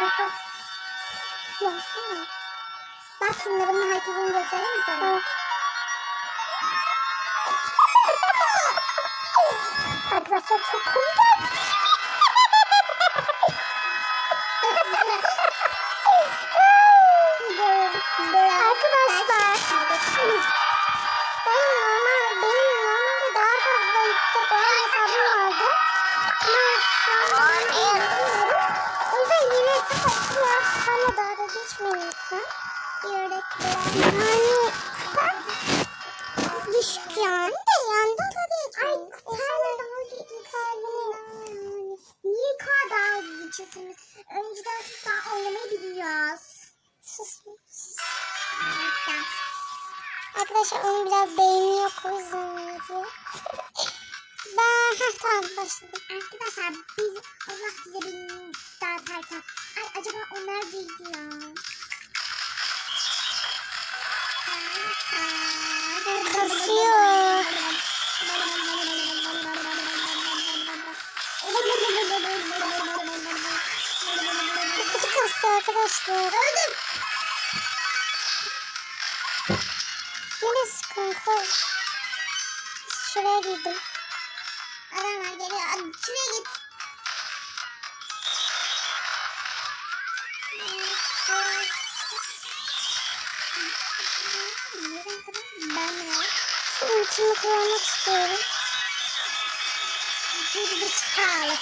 Nefes. Yapsana. Bak şunların herkesin göstereyim sana? Arkadaşlar çok komik. Geçmeyin lütfen. Öğretmen. Yani ben yani de yanda da geçmeyin. Ay kalbim daha geçmiş. Kalbim. Niye kar daha geçiyorsunuz? Önceden daha oynamayı biliyoruz. Sus. sus. Arkadaşlar onun biraz beyni yok o yüzden. ben heh, tamam başladım. Arkadaşlar biz Allah bize bir dağıtarken. Ay acaba onlar gidiyor. Kasıyor. Kötü kasıyor arkadaşlar. Öldüm. Yine sıkıntı. Şuraya girdim. Adamlar geliyor. Hadi Şuraya git. Ben içimi kullanmak istiyorum. Bir bir çıkarlı.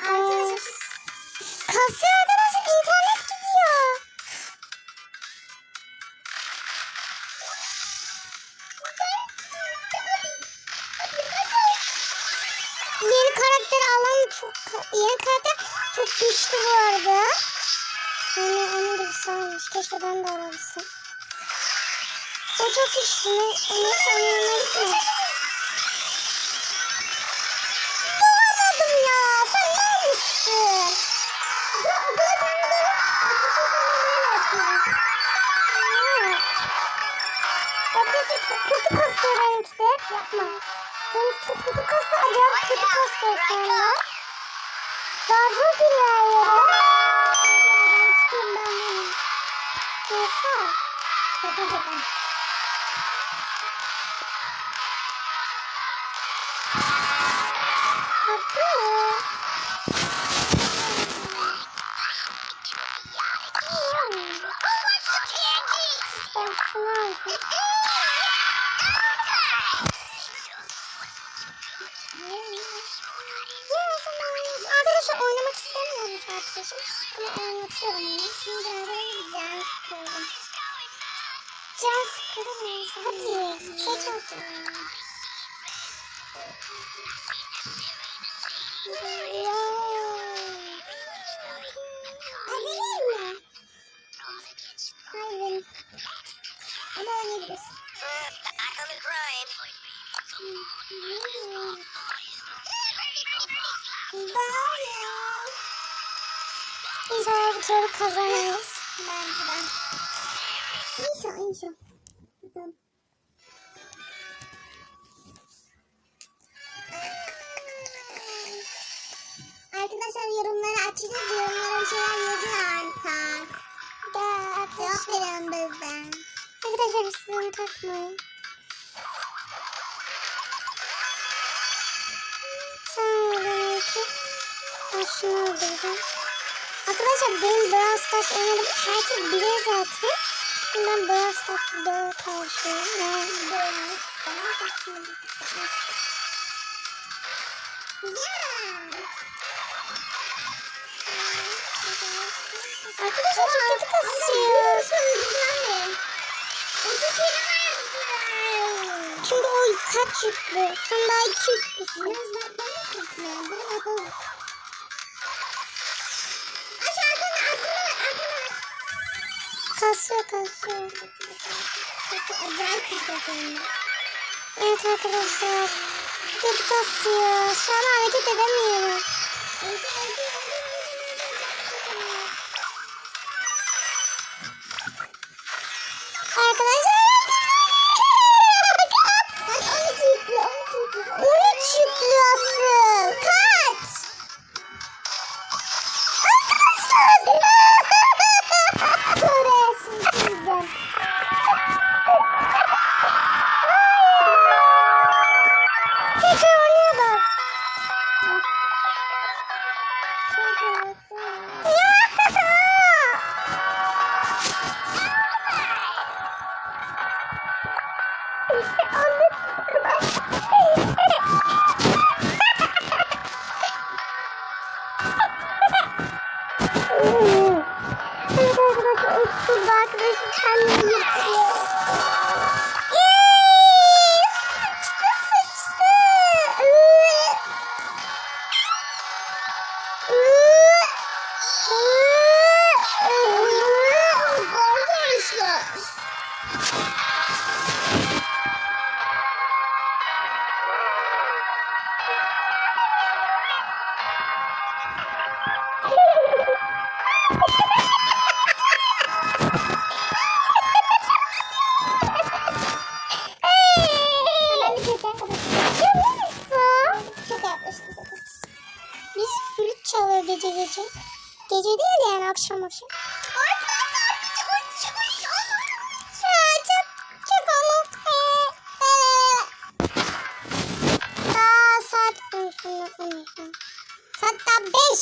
Arkadaşlar. Kasıyor Yeni karakter alan çok yeni karakter çok güçlü bu arada. Yani onu da sanmış. Keşke ben de alabilsem. O çok güçlü. Onu sanıyorum gitme. Doğamadım ya. Sen ne olmuşsun? Kötü kasıyor benimki de. Yapma. Benim çok kötü kasıyor. Acayip kötü. Ben çıkayım ben benim. Neyse. Şaka şaka. Haklı. Ben şunu aldım. Arkadaşlar oynamak istemiyorum arkadaşım. Ama oynatıyorum onu. Şimdi araya can sıkıyorum. Can sıkıyorum. Hadi. Seç olsun. Ya. İnşallah bir kere kazanırız. Bence ben. İnşallah inşallah. Arkadaşlar yorumları açacağız. Yorumlara bir şeyler yazın artık. Cevap verin bizden. Arkadaşlar sizin takmayın. Sen belki. Şunu öldüreceğim. Arkadaşlar benim Brawl Stars oynadım. Herkes bilir zaten. Ben Brawl Stars'da karşıyım. Ben Brawl Stars. Arkadaşlar çok kötü kasıyor. Çünkü o kaç yüklü? Sen daha iki yüklüsün. Kasıyor kasıyor. Evet arkadaşlar. Kötü kasıyor. Şu an hareket edemiyorum. Gece gece. Değil de yani akşam akşam. Ya çok çok ama. Ee, ee. Daha saat Saat daha beş.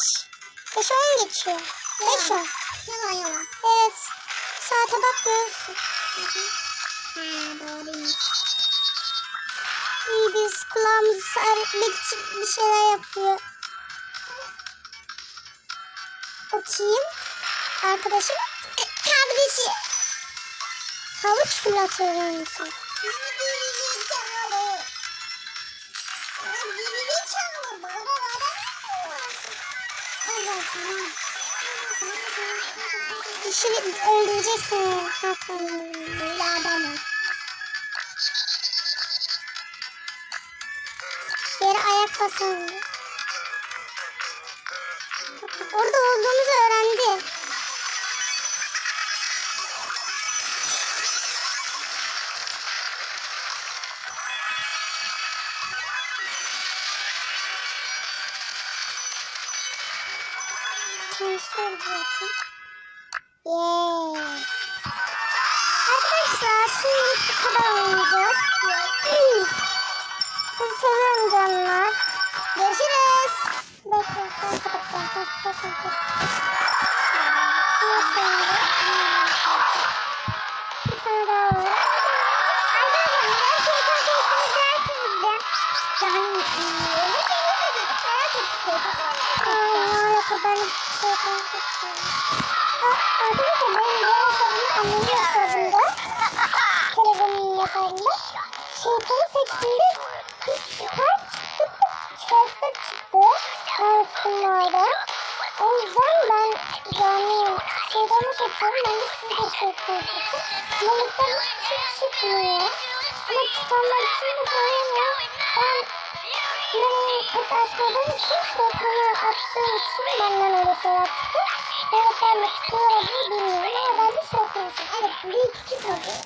Beş on geçiyor. Beş on. Yalan yalan. Evet. Saate bak görürsün. Ha doğruymuş. İyi biz kulağımızı için bir şeyler yapıyor. Bakayım. Arkadaşım kardeşi. Havuç fırlatıyor musun? Dişini öldüreceksin. Hakan. Böyle adamı. Yere ayak basalım. Orada olduğumuzu öğrendi. Transfer zaten. Yeah. Arkadaşlar şimdi bu kadar oynayacağız. Sizi seviyorum canlar. Görüşürüz. Bekle. Ben kapatacağım. Kaç, kaç, kaç, kaç. Bir tane daha var. Arkadaşlar neden şey kardeşiniz dersiniz de. Yani öyle merak ettim. Ay ne kadar şey kardeşim. Arkadaşlar benim bu hesabımı annemin hesabında. Telefonun hesabında. Şeytanı seçtiğinde seçiyorum. Ben de seçiyorum. Melekten hiç çıkmıyor. Ama çıkanlar için de koyamıyor. Ben Meleği hep açmadığım için şeytanı açtığım için benden öyle şey yaptı. Ben de çıkıyor bilmiyorum ama ben de şey yapıyorum. Evet büyük iki tabii.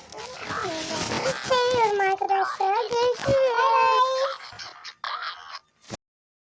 Seviyorum arkadaşlar. Görüşürüz.